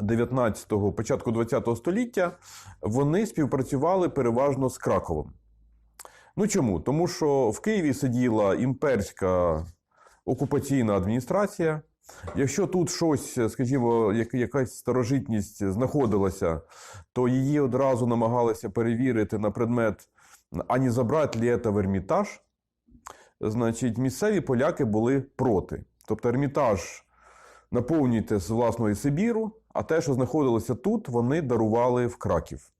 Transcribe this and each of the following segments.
19-го, початку 20-го століття вони співпрацювали переважно з Краковом. Ну чому? Тому що в Києві сиділа імперська окупаційна адміністрація. Якщо тут щось, скажімо, як- якась старожитність знаходилася, то її одразу намагалися перевірити на предмет, а не забрати ли це в Ермітаж. Значить, місцеві поляки були проти. Тобто Ермітаж наповнюйте з власної Сибіру, а те, що знаходилося тут, вони дарували в Краків.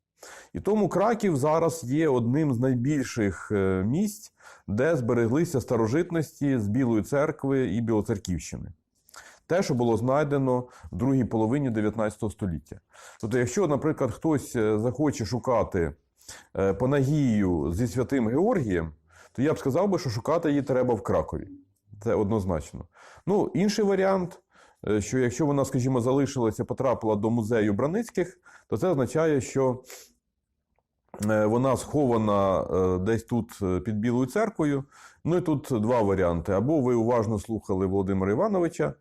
І тому Краків зараз є одним з найбільших е, місць, де збереглися старожитності з Білої церкви і Білоцерківщини. Те, що було знайдено в другій половині 19 століття. Тобто, якщо, наприклад, хтось е, захоче шукати е, Панагію зі святим Георгієм, то я б сказав би, що шукати її треба в Кракові. Це однозначно. Ну, інший варіант, що якщо вона, скажімо, залишилася, потрапила до музею Браницьких, то це означає, що е, вона схована е, десь тут е, під Білою церквою. Ну і тут два варіанти. Або ви уважно слухали Володимира Івановича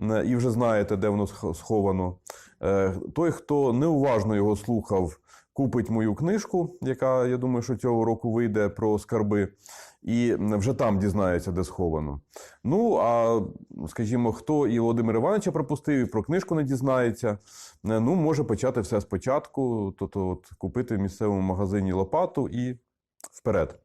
е, і вже знаєте, де воно сховано. Е, Той, хто неуважно його слухав, купить мою книжку, яка, я думаю, що цього року вийде про скарби, і вже там дізнається, де сховано. Ну, а скажімо, хто і Володимира Івановича пропустив, і про книжку не дізнається, е, ну, може почати все спочатку, тобто от, купити в місцевому магазині лопату і вперед.